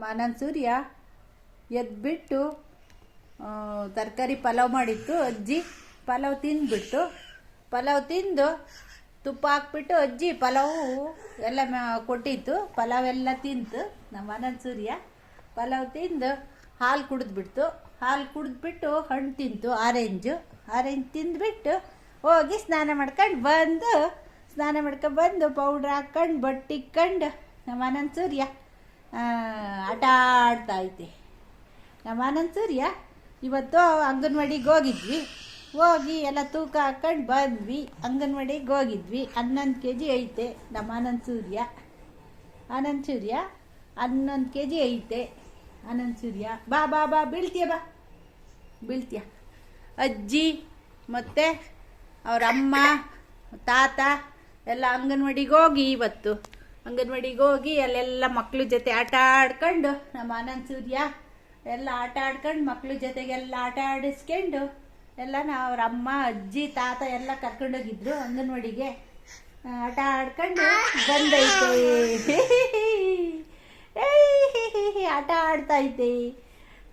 ನಮ್ಮ ಸೂರ್ಯ ಎದ್ಬಿಟ್ಟು ತರಕಾರಿ ಪಲಾವ್ ಮಾಡಿತ್ತು, ಅಜ್ಜಿ ಪಲಾವ್ ತಿಂದ್ಬಿಟ್ಟು, ಪಲಾವ್ ತಿಂದು ತುಪ್ಪ ಹಾಕ್ಬಿಟ್ಟು ಅಜ್ಜಿ ಪಲಾವು ಎಲ್ಲ ಕೊಟ್ಟಿತ್ತು, ಪಲಾವ್ ಎಲ್ಲ ತಿಂತು, ನಮ್ಮ ಅನಂತ ಸೂರ್ಯ ಪಲಾವ್ ತಿಂದು ಹಾಲು ಕುಡಿದ್ಬಿಡ್ತು, ಹಾಲು ಕುಡಿದ್ಬಿಟ್ಟು ಹಣ್ಣು ತಿಂತು, ಆರೆಂಜು, ಆರೆಂಜ್ ತಿಂದ್ಬಿಟ್ಟು ಹೋಗಿ ಸ್ನಾನ ಮಾಡ್ಕೊಂಡು ಬಂದು, ಸ್ನಾನ ಮಾಡ್ಕೊಂಡು ಬಂದು ಪೌಡ್ರ್ ಹಾಕ್ಕೊಂಡು, ಬಟ್ಟೆ ಇಕ್ಕೊಂಡು, ನಮ್ಮ ಅನಂತ ಸೂರ್ಯ ಆಟ ಆಡ್ತಾ ಐತೆ ನಮ್ಮ ಆನಂದ್ ಸೂರ್ಯ, ಇವತ್ತು ಅಂಗನವಾಡಿಗೆ ಹೋಗಿದ್ವಿ. ಹೋಗಿ ಎಲ್ಲ ತೂಕ ಹಾಕ್ಕೊಂಡು ಬಂದ್ವಿ, ಅಂಗನವಾಡಿಗೆ ಹೋಗಿದ್ವಿ. ಹನ್ನೊಂದು ಕೆ ಜಿ ಐತೆ ನಮ್ಮ ಆನಂದ್ ಸೂರ್ಯ. ಆನಂದ್ ಸೂರ್ಯ, ಹನ್ನೊಂದು ಕೆ ಜಿ ಐತೆ. ಆನಂದ್ ಸೂರ್ಯ, ಬಾ ಬಾ ಬಾ, ಬೀಳ್ತೀಯ ಬಾ. ಬೀಳ್ತೀಯ. ಅಜ್ಜಿ ಮತ್ತು ಅವರಮ್ಮ ತಾತ ಎಲ್ಲ ಅಂಗನವಾಡಿಗೆ ಹೋಗಿ ಇವತ್ತು. ಅಂಗನವಾಡಿಗೆ ಹೋಗಿ ಅಲ್ಲೆಲ್ಲ ಮಕ್ಳ ಜೊತೆ ಆಟ ಆಡ್ಕೊಂಡು, ನಮ್ಮ ಆನಂದ್ ಸೂರ್ಯ ಎಲ್ಲ ಆಟ ಆಡ್ಕೊಂಡು, ಮಕ್ಳ ಜೊತೆಗೆಲ್ಲ ಆಟ ಆಡಿಸ್ಕೊಂಡು, ಎಲ್ಲ ನಾವು ಅವ್ರ ಅಮ್ಮ, ಅಜ್ಜಿ, ತಾತ ಎಲ್ಲ ಕರ್ಕೊಂಡೋಗಿದ್ರು ಅಂಗನವಾಡಿಗೆ. ಆಟ ಆಡ್ಕೊಂಡು ಬಂದೈತೆ. ಆಟ ಆಡ್ತೈತೆ.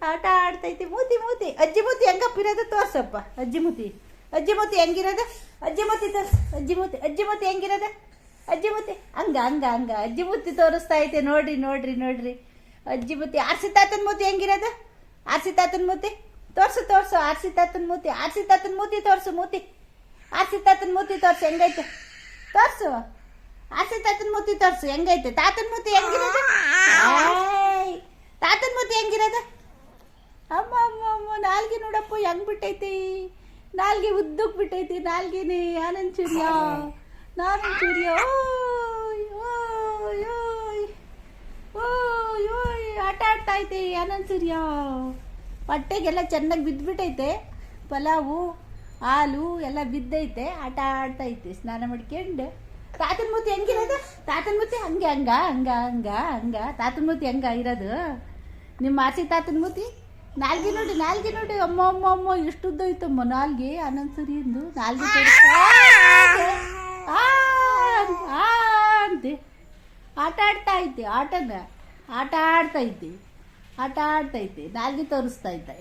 ಆಟ ಆಡ್ತೈತೆ. ಮೂತಿ ಮೂತಿ. ಅಜ್ಜಿ ಮೂತಿ ಹೆಂಗಪ್ಪಿರೋದು ತೋರ್ಸಪ್ಪ. ಅಜ್ಜಿ ಮೂತಿ. ಅಜ್ಜಿ ಮೂತಿ ಹೆಂಗಿರೋದು? ಅಜ್ಜಿ ಮೂತಿ ತೋರ್ಸು. ಅಜ್ಜಿ ಮೂತಿ. ಅಜ್ಜಿ ಮೂತಿ ಹೆಂಗಿರೋದು? ಅಜ್ಜಿ ಮುತ್ತಿ, ಹಂಗ ಹಂಗ ಹಂಗ. ಅಜ್ಜಿ ಮುತ್ತಿ ತೋರಿಸ್ತಾ ಐತೆ, ನೋಡ್ರಿ ನೋಡ್ರಿ ನೋಡ್ರಿ. ಅಜ್ಜಿ ಮುತ್ತಿ, ಆರ್ಸಿ ತಾತನ ಮೂತಿ ಹೆಂಗಿರೋದು? ಆರ್ಸಿ ತಾತನ ಮೂತಿ ತೋರ್ಸು ತೋರ್ಸು, ಆರ್ಸಿ ತಾತನ ಮೂತಿ ಆರ್ಸಿ ತಾತನ ಮೂತಿ ತೋರ್ಸು ಮೂತಿ ಆರ್ಸಿ ತಾತನ ಮೂತಿ ತೋರ್ಸು, ಹೆಂಗೈತೆ? ತೋರ್ಸು. ಆರ್ಸಿ ತಾತನ ಮೂತಿ ತೋರ್ಸು, ಹೆಂಗೈತೆ? ತಾತನ ಮೂತಿ ಹೆಂಗಿರೋದು. ತಾತನ ಮೂತಿ ಹೆಂಗಿರೋದು? ಅಮ್ಮ ಅಮ್ಮ ಅಮ್ಮ, ನಾಲ್ಗೆ ನೋಡಪ್ಪ, ಹೆಂಗ್ ಬಿಟ್ಟೈತಿ? ನಾಲ್ಗೆ ಉದ್ದಕ್ ಬಿಟ್ಟೈತಿ, ನಾಲ್ಗೆನೇ ಆನಂದ್ ಸೂರ್ಯ ನಾನಂದ್ ಸೂರ್ಯ ಓಯ್ ಓಯ್ ಓಯ್ ಓಯ್ ಓಯ್ ಆಟ ಆಡ್ತಾ ಐತೆ ಆನಂದ್ ಸೂರ್ಯ. ಹೊಟ್ಟೆಗೆಲ್ಲ ಚೆನ್ನಾಗಿ ಬಿದ್ದುಬಿಟ್ಟೈತೆ ಪಲಾವು, ಹಾಲು ಎಲ್ಲ ಬಿದ್ದೈತೆ. ಆಟ ಆಡ್ತೈತೆ ಸ್ನಾನ ಮಾಡ್ಕೊಂಡು. ತಾತನ ಮೂತಿ ಹೆಂಗಿರೋದು? ತಾತನ ಮೂತಿ ಹಂಗೆ, ಹಂಗ ಹಂಗ ಹಂಗ ಹಂಗ. ತಾತನ ಮೂತಿ ಹಂಗ ಇರೋದು. ನಿಮ್ಮ ಆಸೆ ತಾತನ ಮೂತಿ? ನಾಲ್ಗೆ ನೋಡಿ ನಾಲ್ಗೆ ನೋಡಿ. ಅಮ್ಮ ಅಮ್ಮ ಅಮ್ಮ ಎಷ್ಟು ಉದ್ದ ಐತಮ್ಮ ನಾಲ್ಗೆ, ಆನಂದ್ ಸೂರ್ಯಂದು ನಾಲ್ಗೆ ತೋರಿಸ್ತಾ ಇದೆ. ಆ ಅಂದ್- ಆ ಅಂತೆ ಆಟ ಆಡ್ತಾ ಐತೆ ಆಟನ, ಆಟ ಆಡ್ತಾ ಇದ್ದೆ, ಆಟ ಆಡ್ತೈತೆ ನಾಲ್ಗೆ ತೋರಿಸ್ತಾ ಇದ್ದೆ.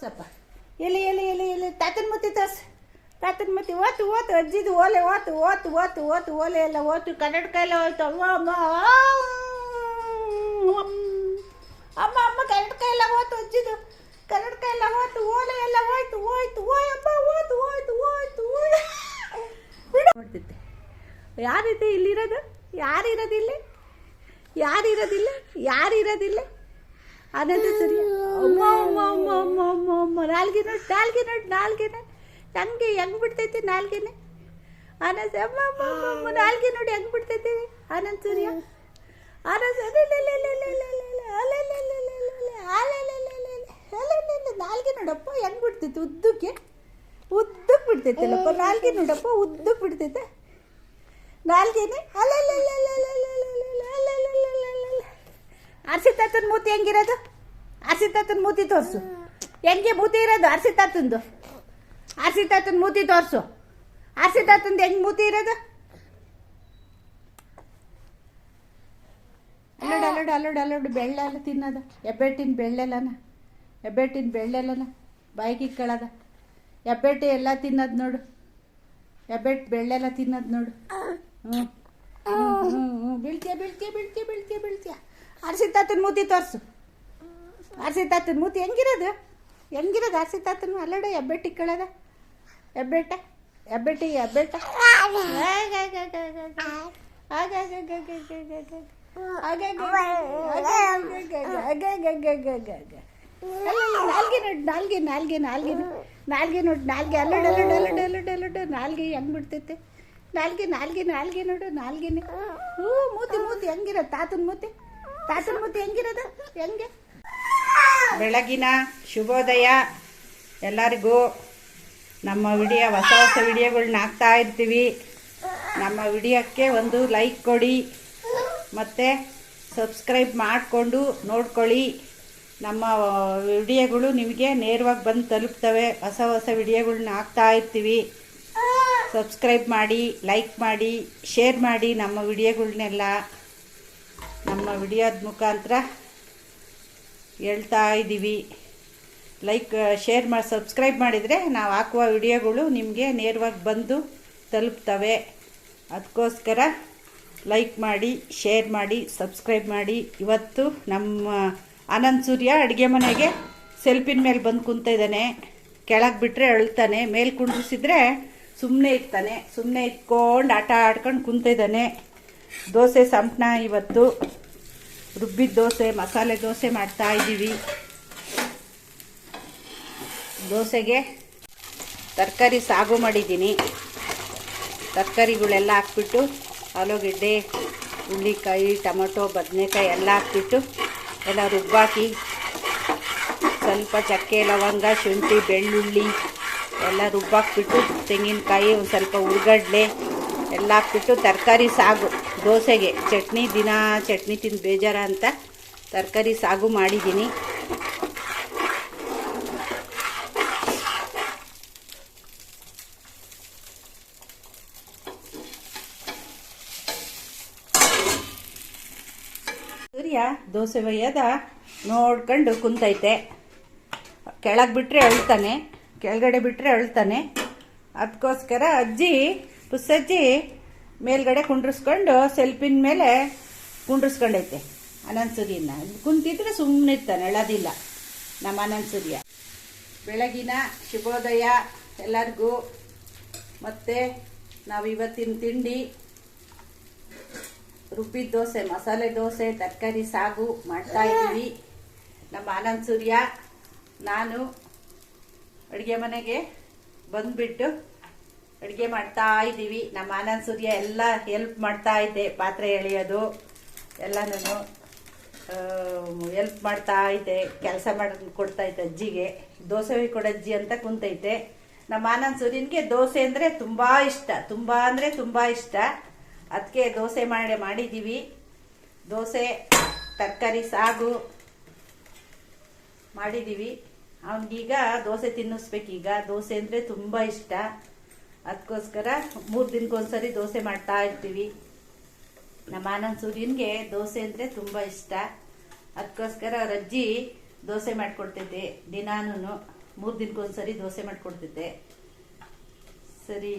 ಸ್ವಲ್ಪ, ಎಲ್ಲಿ ಎಲ್ಲಿ ಎಲ್ಲಿ ಎಲ್ಲಿ, ತಾತನ ಮುತ್ತಿ ತೋರ್ಸ್. ತಾತನ ಮುತ್ತಿ, ಓತು ಓತು, ಅಜ್ಜಿದು ಓಲೆ, ಓತು ಓತು ಓತು ಓತು, ಓಲೆ ಎಲ್ಲ ಓತು ಕನ್ನಡಕ ಎಲ್ಲ ಹೋಯ್ತು. ಅಮ್ಮ ಅಮ್ಮ ಅಮ್ಮ ಅಮ್ಮ ಕನ್ನಡಕ ಎಲ್ಲ ಓತು ಅಜ್ಜಿದು. ಕನ್ನಡಕ ಎಲ್ಲ ಓತು ಓಲೆ ಎಲ್ಲ ಹೋಯ್ತು ಹೋಯ್ತು ಓಯ್ ಅಮ್ಮ ಓತು ಹೋಯ್ತು ಹೋಯ್ತು ನೋಡ್ತಿದ್ದೆ ಯಾರಿದೆ ಇಲ್ಲಿರೋದು ಯಾರಿರೋದಿಲ್ಲ ಯಾರಿರೋದಿಲ್ಲ ಯಾರಿರೋದಿಲ್ಲ ಅನಂತ ಸರಿ ಅಮ್ಮ ನಾಲ್ಗೆ ನೋಡಿ ನಾಲ್ಗೆ ನೋಡಿ ನಾಲ್ಗೆನೆ ಹಂಗೆ ಹೆಂಗ್ ಬಿಡ್ತೈತೆ ನಾಲ್ಗೆನೆ ಅನಂತ ಅಮ್ಮ ನಾಲ್ಗೆ ನೋಡಿ ಹೆಂಗೆ ಬಿಡ್ತೈತೆ ಅನಂತ ಸೂರ್ಯ ನಾಲ್ಗೆ ನೋಡಪ್ಪ ಹೆಂಗೆ ಬಿಡ್ತೈತೆ ಉದ್ದಕ್ಕೆ ಉದ್ದಕ್ಕೆ ಬಿಡ್ತೈತಲ್ಲಪ್ಪ ನಾಲ್ಗೆ ನೋಡಪ್ಪ ಉದ್ದಕ್ಕೆ ಬಿಡ್ತೈತೆ ನಾಲ್ಗೆನೆ? ಅರ್ಸಿ ತಾತನ ಮೂತಿ ಹೆಂಗಿರೋದು ಅರ್ಸಿ ತಾತನ ಮೂತಿ ತೋರಿಸು ಹೆಂಗೆ ಮೂತಿ ಇರೋದು ಅರ್ಸಿ ತಾತಂದು ಅರ್ಸಿ ತಾತನ ಮೂತಿ ತೋರಿಸು ಅರ್ಸಿ ತಾತಂದು ಹೆಂಗೆ ಮೂತಿ ಇರೋದು ಅಲ್ಲೋಡು ಅಲ್ಲೋಡು ಅಲ್ಲೋಡು ಅಲ್ಲೋಡು ಬೆಳ್ಳೆಲ್ಲ ತಿನ್ನೋದು ಎಬ್ಬೆಟ್ಟಿನ ಬೆಳ್ಳೆಲ್ಲನ ಎಬ್ಬೆಟ್ಟಿನ ಬೆಳ್ಳೆಲ್ಲನ ಬಾಯಿಗೆ ಇಕ್ಕಳದ ಎಬ್ಬೆಟ್ಟಿ ಎಲ್ಲ ತಿನ್ನೋದು ನೋಡು ಎಬ್ಬೆಟ್ಟು ಬೆಳ್ಳೆಲ್ಲ ತಿನ್ನೋದು ನೋಡು ಹ್ಞೂ ಹ್ಞೂ ಹ್ಞೂ ಬೀಳ್ತೀಯ ಬೀಳ್ತೀಯ ಬೀಳ್ತೀಯ ಬೀಳ್ತೀಯ ಬೀಳ್ತೀಯ ಅರ್ಸಿ ತಾತನ ಮೂತಿ ತೋರಿಸು ಅರ್ಸಿತಾತನ ಮೂತಿ ಹೆಂಗಿರೋದು ಹೆಂಗಿರೋದು ಅರ್ಸಿತಾತನ ಅಲ್ಲಡ ಎಬ್ಬೆಟ್ಟು ಇಕ್ಕಳದ ಎಬ್ಬೆಟ್ಟ ಎಬ್ಬೆಟ್ಟಿ ಎಬ್ಬೆಟ್ಟ ನಾಲ್ಗೆ ನೋಡಿ ನಾಲ್ಗೆ ನಾಲ್ಗೆ ನಾಲ್ಗೆ ನಾಲ್ಗೆ ನೋಡಿ ನಾಲ್ಗೆ ಅಲ್ಲೋಡು ಅಲ್ಲೋಡು ಅಲ್ಲೋಡು ಅಲ್ಲೋಡು ನಾಲ್ಗೆ ಹೆಂಗ್ ಬಿಡ್ತೈತೆ ನಾಲ್ಗೆ ನಾಲ್ಗೆ ನಾಲ್ಗೆ ನೋಡು ನಾಲ್ಗೆನೆ ಹ್ಞೂ ಮೂತಿ ಮೂತಿ, ಹೆಂಗಿರೋದು? ತಾತನ ಮೂತಿ? ತಾತನ ಮೂತಿ ಹೆಂಗಿರೋದು? ಹೆಂಗೆ? ಬೆಳಗಿನ ಶುಭೋದಯ ಎಲ್ಲರಿಗೂ. ನಮ್ಮ ವಿಡಿಯೋ, ಹೊಸ ಹೊಸ ವಿಡಿಯೋಗಳನ್ನ ಹಾಕ್ತಾ ಇರ್ತೀವಿ. ನಮ್ಮ ವಿಡಿಯೋಕ್ಕೆ ಒಂದು ಲೈಕ್ ಕೊಡಿ. ಮತ್ತು ಸಬ್ಸ್ಕ್ರೈಬ್ ಮಾಡಿಕೊಂಡು ನೋಡ್ಕೊಳ್ಳಿ. ನಮ್ಮ ವಿಡಿಯೋಗಳು ನಿಮಗೆ ನೇರವಾಗಿ ಬಂದು ತಲುಪ್ತವೆ. ಹೊಸ ಹೊಸ ವಿಡಿಯೋಗಳನ್ನ ಹಾಕ್ತಾ ಇರ್ತೀವಿ. ಸಬ್ಸ್ಕ್ರೈಬ್ ಮಾಡಿ ಲೈಕ್ ಮಾಡಿ ಶೇರ್ ಮಾಡಿ ನಮ್ಮ ವಿಡಿಯೋಗಳನ್ನೆಲ್ಲ ನಮ್ಮ ವಿಡಿಯೋದ ಮುಖಾಂತರ ಹೇಳ್ತಾ ಇದ್ದೀವಿ. ಲೈಕ್ ಶೇರ್ ಮಾಡಿ ಸಬ್ಸ್ಕ್ರೈಬ್ ಮಾಡಿದರೆ ನಾವು ಹಾಕುವ ವಿಡಿಯೋಗಳು ನಿಮಗೆ ನೇರವಾಗಿ ಬಂದು ತಲುಪ್ತವೆ. ಅದಕ್ಕೋಸ್ಕರ ಲೈಕ್ ಮಾಡಿ ಶೇರ್ ಮಾಡಿ ಸಬ್ಸ್ಕ್ರೈಬ್ ಮಾಡಿ. ಇವತ್ತು ನಮ್ಮ ಆನಂದ್ ಸೂರ್ಯ ಅಡುಗೆ ಮನೆಗೆ ಸೆಲ್ಫಿನ ಮೇಲೆ ಬಂದು ಕುಂತ ಇದ್ದಾನೆ. ಕೆಳಗೆ ಬಿಟ್ಟರೆ ಅಳ್ತಾನೆ. ಮೇಲೆ ಕುಂಡ್ರಿಸಿದ್ರೆ ಸುಮ್ಮನೆ ಇರ್ತಾನೆ ಸುಮ್ಮನೆ ಇಟ್ಕೊಂಡು ಆಟ ಆಡ್ಕೊಂಡು ಕುಂತ ಇದ್ದಾನೆ ದೋಸೆ ಸಂಪಣ ಇವತ್ತು. ರುಬ್ಬಿದ ದೋಸೆ, ಮಸಾಲೆ ದೋಸೆ ಮಾಡ್ತಾ ಇದ್ದೀವಿ. ದೋಸೆಗೆ ತರಕಾರಿ ಸಾಗು ಮಾಡಿದ್ದೀನಿ. ತರಕಾರಿಗಳೆಲ್ಲ ಹಾಕ್ಬಿಟ್ಟು, ಆಲೂಗೆಡ್ಡೆ ಹುಳ್ಳಿಕಾಯಿ ಟೊಮೊಟೊ, ಬದನೆಕಾಯಿ ಎಲ್ಲ ಹಾಕ್ಬಿಟ್ಟು, ಎಲ್ಲ ರುಬ್ಬಾಕಿ. ಸ್ವಲ್ಪ ಚಕ್ಕೆ, ಲವಂಗ, ಶುಂಠಿ, ಬೆಳ್ಳುಳ್ಳಿ ಎಲ್ಲ ರುಬ್ಬಾಕ್ಬಿಟ್ಟು ತೆಂಗಿನಕಾಯಿ ಒಂದು ಸ್ವಲ್ಪ ಉರ್ಗಡ್ಲೆ ಎಲ್ಲ ಹಾಕ್ಬಿಟ್ಟು ತರಕಾರಿ ಸಾಗು, ದೋಸೆಗೆ. ಚಟ್ನಿ ದಿನ ಚಟ್ನಿ ತಿಂದು ಬೇಜಾರ ಅಂತ ತರಕಾರಿ ಸಾಗು ಮಾಡಿದ್ದೀನಿ. ಸೂರ್ಯ ದೋಸೆ ಒಯ್ಯದ ನೋಡ್ಕೊಂಡು ಕುಂತೈತೆ. ಕೆಳಗೆ ಬಿಟ್ಟರೆ ಅಳ್ತಾನೆ. ಕೆಳಗಡೆ ಬಿಟ್ಟರೆ ಅಳ್ತಾನೆ. ಅದಕ್ಕೋಸ್ಕರ ಅಜ್ಜಿ, ಪುಸ್ಸಜ್ಜಿ ಮೇಲ್ಗಡೆ ಕುಂಡ್ರಿಸ್ಕೊಂಡು ಸೆಲ್ಫಿನ ಮೇಲೆ ಕುಂಡ್ರಿಸ್ಕೊಂಡೈತೆ ಅನಂತ ಸೂರ್ಯನ ಕುಂತಿದ್ರೆ ಸುಮ್ಮನೆ ಇರ್ತಾನೆ, ಅಳೋದಿಲ್ಲ ನಮ್ಮ ಅನಂತ್ ಸೂರ್ಯ. ಬೆಳಗಿನ ಶುಭೋದಯ ಎಲ್ಲರಿಗೂ. ಮತ್ತು ನಾವು ಇವತ್ತಿನ ತಿಂಡಿ ರುಬ್ಬಿದ ದೋಸೆ, ಮಸಾಲೆ ದೋಸೆ, ತರಕಾರಿ ಸಾಗು ಮಾಡ್ತಾ ಇದ್ದೀವಿ. ನಮ್ಮ ಆನಂದ್ ಸೂರ್ಯ, ನಾನು ಅಡುಗೆ ಮನೆಗೆ ಬಂದ್ಬಿಟ್ಟು ಅಡುಗೆ ಮಾಡ್ತಾ ಇದ್ದೀವಿ. ನಮ್ಮ ಆನಂದ್ ಸೂರ್ಯ ಎಲ್ಲ ಹೆಲ್ಪ್ ಮಾಡ್ತಾ ಇದ್ದೆ ಪಾತ್ರೆ ಎಳೆಯೋದು ಎಲ್ಲನೂ ಹೆಲ್ಪ್ ಮಾಡ್ತಾ ಇದ್ದೆ ಕೆಲಸ ಮಾಡಿ ಕೊಡ್ತಾ ಇದ್ದೆ ಅಜ್ಜಿಗೆ. ದೋಸೆ ಕೊಡಜ್ಜಿ ಅಂತ ಕುಂತೈತೆ. ನಮ್ಮ ಆನಂದ್ ಸೂರ್ಯನಿಗೆ ದೋಸೆ ಅಂದರೆ ತುಂಬ ಇಷ್ಟ. ತುಂಬ ಅಂದರೆ ತುಂಬ ಇಷ್ಟ. ಅದಕ್ಕೆ ದೋಸೆ ಮಾಡಿ, ಮಾಡಿದ್ದೀವಿ. ದೋಸೆ, ತರಕಾರಿ, ಸಾಗು ಮಾಡಿದ್ದೀವಿ. ಅವನಿಗೀಗ ದೋಸೆ ತಿನ್ನಿಸ್ಬೇಕೀಗ. ದೋಸೆ ಅಂದರೆ ತುಂಬ ಇಷ್ಟ. ಅದಕ್ಕೋಸ್ಕರ ಮೂರು ದಿನಕ್ಕೊಂದ್ಸರಿ ದೋಸೆ ಮಾಡ್ತಾ ಇರ್ತೀವಿ. ನಮ್ಮ ಆನಂದ್ ಸೂರ್ಯನ್ಗೆ ದೋಸೆ ಅಂದರೆ ತುಂಬ ಇಷ್ಟ. ಅದಕ್ಕೋಸ್ಕರ ಅವ್ರ ಅಜ್ಜಿ ದೋಸೆ ಮಾಡಿಕೊಡ್ತೈತೆ ದಿನಾನು ಮೂರು ದಿನಕ್ಕೊಂದ್ಸರಿ ದೋಸೆ ಮಾಡಿಕೊಡ್ತೈತೆ ಸರಿ.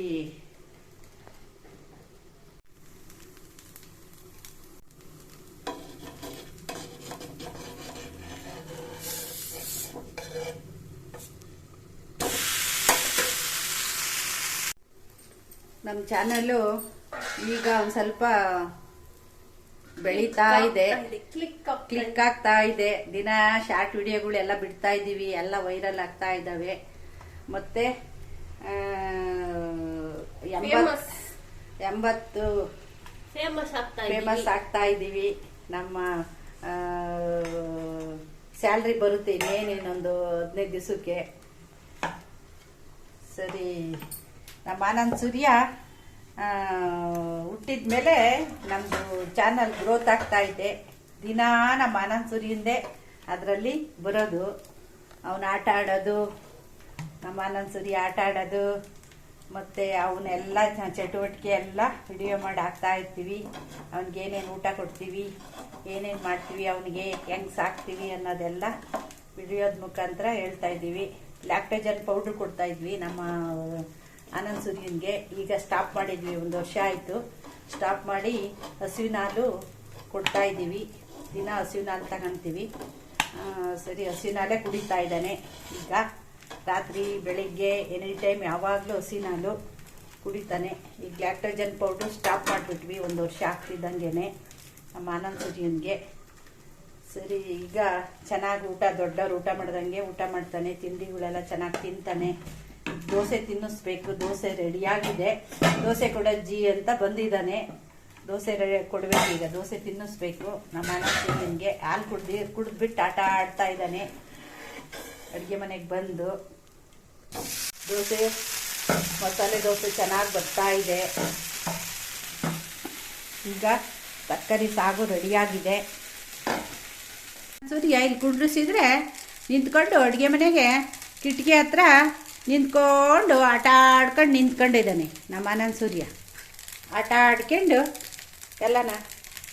ನಮ್ಮ ಚಾನಲ್ಲು ಈಗ ಒಂದು ಸ್ವಲ್ಪ ಬೆಳೀತಾ ಇದೆ. ಕ್ಲಿಕ್ ಆಗ್ತಾ ಇದೆ. ದಿನ ಶಾರ್ಟ್ ವಿಡಿಯೋಗಳೆಲ್ಲ ಬಿಡ್ತಾ ಇದ್ದೀವಿ ಎಲ್ಲ ವೈರಲ್ ಆಗ್ತಾ ಇದ್ದಾವೆ ಮತ್ತೆ ಎಂಬತ್ತು ಫೇಮಸ್ ಆಗ್ತಾ ಫೇಮಸ್ ಆಗ್ತಾ ಇದ್ದೀವಿ ನಮ್ಮ ಸ್ಯಾಲ್ರಿ ಬರುತ್ತೆ ಇನ್ನೇನೇನೊಂದು ಹದಿನೈದು ದಿವಸಕ್ಕೆ. ಸರಿ. ನಮ್ಮ ಆನಂದ್ ಸೂರ್ಯ ಹುಟ್ಟಿದ ಮೇಲೆ ನಮ್ಮದು ಚಾನಲ್ ಗ್ರೋತ್ ಆಗ್ತಾ ಇದೆ. ದಿನಾ ನಮ್ಮ ಆನಂದ್ ಸೂರ್ಯಂದೇ ಅದರಲ್ಲಿ ಬರೋದು. ಅವನು ಆಟ ಆಡೋದು, ನಮ್ಮ ಆನಂದ್ ಸೂರ್ಯ ಆಟ ಆಡೋದು, ಮತ್ತು ಅವನ್ನೆಲ್ಲ ಚಟುವಟಿಕೆ ಎಲ್ಲ ವಿಡಿಯೋ ಮಾಡಿ ಹಾಕ್ತಾ ಇರ್ತೀವಿ. ಅವ್ನಿಗೆ ಏನೇನು ಊಟ ಕೊಡ್ತೀವಿ, ಏನೇನು ಮಾಡ್ತೀವಿ, ಅವನಿಗೆ ಹೆಂಗೆ ಸಾಕ್ತೀವಿ ಅನ್ನೋದೆಲ್ಲ ವಿಡಿಯೋದ ಮುಖಾಂತರ ಹೇಳ್ತಾ ಇದ್ದೀವಿ. ಲ್ಯಾಕ್ಟೋಜನ್ ಪೌಡ್ರ್ ಕೊಡ್ತಾ ಇದ್ವಿ ನಮ್ಮ ಆನಂದ್ ಸೂರ್ಯನ್ಗೆ ಈಗ ಸ್ಟಾಪ್ ಮಾಡಿದ್ವಿ, ಒಂದು ವರ್ಷ ಆಯಿತು. ಸ್ಟಾಪ್ ಮಾಡಿ ಹಸುವಿನ ಹಾಲು ಕೊಡ್ತಾ ಇದ್ದೀವಿ. ದಿನ ಹಸುವಿನ ಹಾಲು ತಗೊಂತೀವಿ. ಸರಿ, ಹಸುವಿನ ಹಾಲೇ ಕುಡಿತಾ ಇದ್ದಾನೆ. ಈಗ ರಾತ್ರಿ ಬೆಳಿಗ್ಗೆ ಎನಿ ಟೈಮ್ ಯಾವಾಗಲೂ ಹಸುವಿನ ಹಾಲು ಕುಡಿತಾನೆ. ಈಗ ಗ್ಲಾಕ್ಟೋಜನ್ ಪೌಡ್ರು ಸ್ಟಾಪ್ ಮಾಡಿಬಿಟ್ವಿ, ಒಂದು ವರ್ಷ ಆಗ್ತಿದ್ದಂಗೆ ನಮ್ಮ ಆನಂದ್ ಸೂರ್ಯನ್ಗೆ. ಸರಿ, ಈಗ ಚೆನ್ನಾಗಿ ಊಟ, ದೊಡ್ಡವ್ರು ಊಟ ಮಾಡ್ದಂಗೆ ಊಟ ಮಾಡ್ತಾನೆ. ತಿಂಡಿಗಳೆಲ್ಲ ಚೆನ್ನಾಗಿ ತಿಂತಾನೆ. ದೋಸೆ ತಿನ್ನಿಸ್ಬೇಕು, ದೋಸೆ ರೆಡಿಯಾಗಿದೆ. ದೋಸೆ ಕೊಡಜ್ಜಿ ಅಂತ ಬಂದಿದ್ದಾನೆ. ದೋಸೆ ರೆಡಿ ಕೊಡಬೇಕು ಈಗ, ದೋಸೆ ತಿನ್ನಿಸ್ಬೇಕು. ನಮ್ಮ ಅಣ್ಣನಿಗೆ ಹಾಲು ಕುಡ್ದು, ಕುಡಿದ್ಬಿಟ್ಟು ಆಟ ಆಡ್ತಾ ಇದ್ದಾನೆ. ಅಡುಗೆ ಮನೆಗೆ ಬಂದು ದೋಸೆ, ಮಸಾಲೆ ದೋಸೆ ಚೆನ್ನಾಗಿ ಬರ್ತಾ ಇದೆ. ಈಗ ತರಕಾರಿ ಸಾಗು ರೆಡಿಯಾಗಿದೆ. ಸೂರ್ಯ, ಇಲ್ಲಿ ಕುಂಡ್ರಿಸಿದ್ರೆ ನಿಂತ್ಕೊಂಡು ಅಡುಗೆ ಮನೆಗೆ ಕಿಟಕಿ ಹತ್ರ ನಿಂತ್ಕೊಂಡು ಆಟ ಆಡ್ಕೊಂಡು ನಿಂತ್ಕೊಂಡಿದ್ದಾನೆ ನಮ್ಮ ಅನಂತ ಸೂರ್ಯ. ಆಟ ಆಡ್ಕೊಂಡು ಎಲ್ಲನ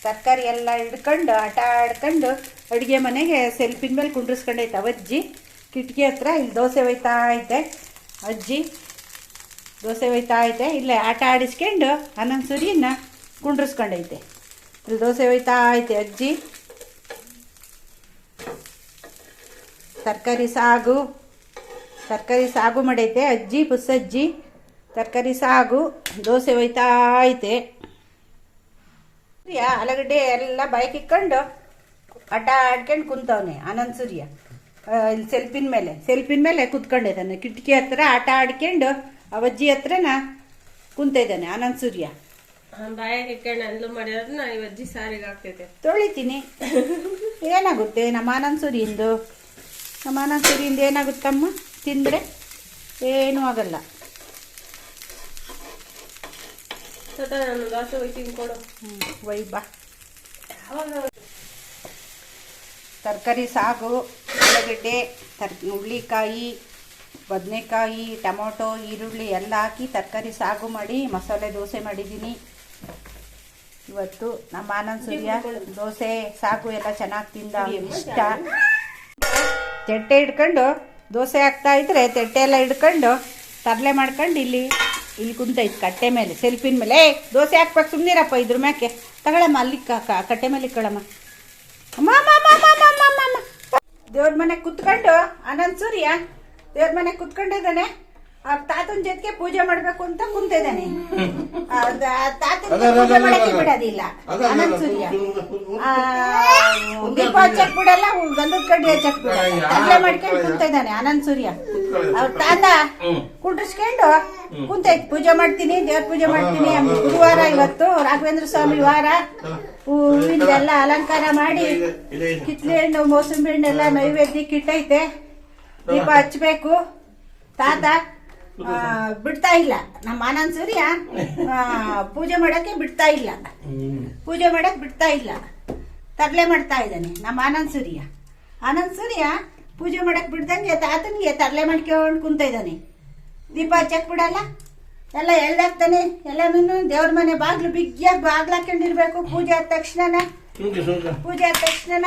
ತರಕಾರಿ ಎಲ್ಲ ಹಿಡ್ಕೊಂಡು ಆಟ ಆಡ್ಕೊಂಡು ಅಡುಗೆ ಮನೆಗೆ ಸೆಲ್ಫಿನ ಮೇಲೆ ಕುಂಡ್ರಿಸ್ಕೊಂಡೈತೆ ಅವಜ್ಜಿ ಕಿಟಕಿ ಹತ್ರ ಇಲ್ಲಿ ದೋಸೆ ಒಯ್ತಾ ಐತೆ ಅಜ್ಜಿ ದೋಸೆ ಒಯ್ತಾ ಐತೆ ಇಲ್ಲೇ ಆಟ ಆಡಿಸ್ಕೊಂಡು ಅನಂತ ಸೂರ್ಯನ ಕುಂಡ್ರಿಸ್ಕೊಂಡೈತೆ. ಇಲ್ಲಿ ದೋಸೆ ಒಯ್ತಾ ಐತೆ ಅಜ್ಜಿ. ತರಕಾರಿ ಸಾಗು. ತರಕಾರಿ ಸಾಗು ಮಾಡೈತೆ ಅಜ್ಜಿ ಪುಸ್ಸಜ್ಜಿ. ತರಕಾರಿ ಸಾಗು ದೋಸೆ ಒಯ್ತಾ ಐತೆ. ಸೂರ್ಯ ಆಲೂಗಡ್ಡೆ ಎಲ್ಲ ಬೈಕ್ ಇಕ್ಕೊಂಡು ಆಟ ಆಡ್ಕೊಂಡು ಕುಂತವನೆ ಆನಂದ್ ಸೂರ್ಯ. ಇಲ್ಲಿ ಸೆಲ್ಫಿನ ಮೇಲೆ ಸೆಲ್ಫಿನ ಮೇಲೆ ಕುತ್ಕೊಂಡಿದ್ದಾನೆ ಕಿಟಕಿ ಹತ್ರ ಆಟ ಆಡ್ಕೊಂಡು ಅವಜ್ಜಿ ಹತ್ರನ ಕುಂತಿದ್ದಾನೆ ಆನಂದ್ ಸೂರ್ಯ. ಬಾಯಾಗ ಇಟ್ಕೊಂಡು ಅಂದ್ಲು ಮಾಡಿರೋದನ್ನ ಇವಜ್ಜಿ ಸಾರಿಗೆ ಆಗ್ತೈತೆ ತೊಳಿತೀನಿ. ಏನಾಗುತ್ತೆ ನಮ್ಮ ಆನಂದ್ ಸೂರಿಯಿಂದ? ನಮ್ಮ ಆನಂದ್ ಸೂರಿಯಿಂದ ಏನಾಗುತ್ತಮ್ಮ? ತಿಂದರೆ ಏನೂ ಆಗಲ್ಲ. ಬಾ. ತರಕಾರಿ ಸಾಗು ಉಳ್ಳಾಗಡ್ಡೆ ತರ್ ಹುಳ್ಳಿಕಾಯಿ ಬದನೆಕಾಯಿ ಟೊಮೊಟೊ ಈರುಳ್ಳಿ ಎಲ್ಲ ಹಾಕಿ ತರಕಾರಿ ಸಾಗು ಮಾಡಿ ಮಸಾಲೆ ದೋಸೆ ಮಾಡಿದ್ದೀನಿ. ಇವತ್ತು ನಮ್ಮ ಆನಂದ್ ಸೂರ್ಯ ದೋಸೆ ಸಾಗು ಎಲ್ಲ ಚೆನ್ನಾಗಿ ತಿಂದ ಇಷ್ಟ. ಚಟ್ಟೆ ಹಿಡ್ಕೊಂಡು ದೋಸೆ ಹಾಕ್ತಾ ಇದ್ರೆ ತಟ್ಟೆ ಎಲ್ಲ ಹಿಡ್ಕೊಂಡು ತರಲೆ ಮಾಡ್ಕೊಂಡು ಇಲ್ಲಿ ಇಲ್ಲಿ ಕುಂತೈತೆ ಕಟ್ಟೆ ಮೇಲೆ, ಸೆಲ್ಫಿನ ಮೇಲೆ. ಏ, ದೋಸೆ ಹಾಕ್ಬೇಕು ಸುಮ್ಮನಿರಪ್ಪ ಇದ್ರ ಮ್ಯಾಕೆ. ತಗೊಳಮ್ಮ ಅಲ್ಲಿ ಕಟ್ಟೆ ಮೇಲೆ ಇಕ್ಕೊಳ್ಳಮ್ಮ ದೇವ್ರ ಮನೆ ಕುತ್ಕೊಂಡು ಅನಂತ ಸೂರ್ಯ, ದೇವ್ರ ಮನೆ ಕುತ್ಕೊಂಡಿದ್ದಾನೆ. ಆ ತಾತನ ಜೊತೆಗೆ ಪೂಜೆ ಮಾಡ್ಬೇಕು ಅಂತ ಕುಂತಿದ್ದಾನೆ. ಅದ, ಪೂಜೆ ಮಾಡಕ್ಕೆ ಬಿಡೋದಿಲ್ಲ. ಅನಂತ ಸೂರ್ಯ. ದೀಪ ಹಚ್ಚಕ್ ಬಿಡಲ್ಲ ಗಂಧದ ಕಡ್ಡಿ ಹಚ್ಚಕ್ ಬಿಡಲ್ಲ. ಮಾಡ್ಕೊಂಡು. ಕುಂತಿದ್ದಾನೆ ಅನಂತ ಸೂರ್ಯ. ಅವ್ರ ತಾತ. ಕುಂಡ್ರಿಸ್ಕೊಂಡು ಕುಂತೈತ್ ಪೂಜೆ ಮಾಡ್ತೀನಿ ದೇವ್ರ ಪೂಜೆ ಮಾಡ್ತೀನಿ ಗುರುವಾರ ಇವತ್ತು ರಾಘವೇಂದ್ರ ಸ್ವಾಮಿ ವಾರ. ಹೂವಿಂದೆಲ್ಲ ಅಲಂಕಾರ ಮಾಡಿ. ಕಿತ್ಲೆ ಹಣ್ಣು ಮೋಸಂಬಿ ಹಣ್ಣೆಲ್ಲ ನೈವೇದ್ಯಕ್ಕೆ ಇಟ್ಟೈತೆ ದೀಪ ಹಚ್ಬೇಕು. ತಾತ ಬಿಡ್ತಾ ಇಲ್ಲ ನಮ್ಮ ಆನಂದ್ ಸೂರ್ಯ ಪೂಜೆ ಮಾಡಕ್ಕೆ ಬಿಡ್ತಾ ಇಲ್ಲ ಪೂಜೆ ಮಾಡಕ್ ಬಿಡ್ತಾ ಇಲ್ಲ ತರಲೆ ಮಾಡ್ತಾ ಇದ್ದಾನೆ ನಮ್ಮ ಆನಂದ್ ಸೂರ್ಯ ಆನಂದ್ ಸೂರ್ಯ ಪೂಜೆ ಮಾಡಕ್ ಬಿಡ್ದಂಗೆ ತಾತನಿಗೆ ತರಲೆ ಮಾಡ್ಕೊಂಡು ಕುಂತ ಇದ್ದಾನೆ. ದೀಪ ಹಚ್ಚಕ್ ಬಿಡಲ್ಲ. ಎಲ್ಲ ಎಳ್ದಾಕ್ತಾನೆ. ಎಲ್ಲನೂ ದೇವ್ರ ಮನೆ ಬಾಗ್ಲು ಬಿಗ್ಗಿಯಾಗಿ ಬಾಗ್ಲು ಹಾಕೊಂಡಿರ್ಬೇಕು ಪೂಜೆ ಆದ ತಕ್ಷಣನ. ಸುಮ್ಕೆ ಪೂಜೆ ಆದ ತಕ್ಷಣನ.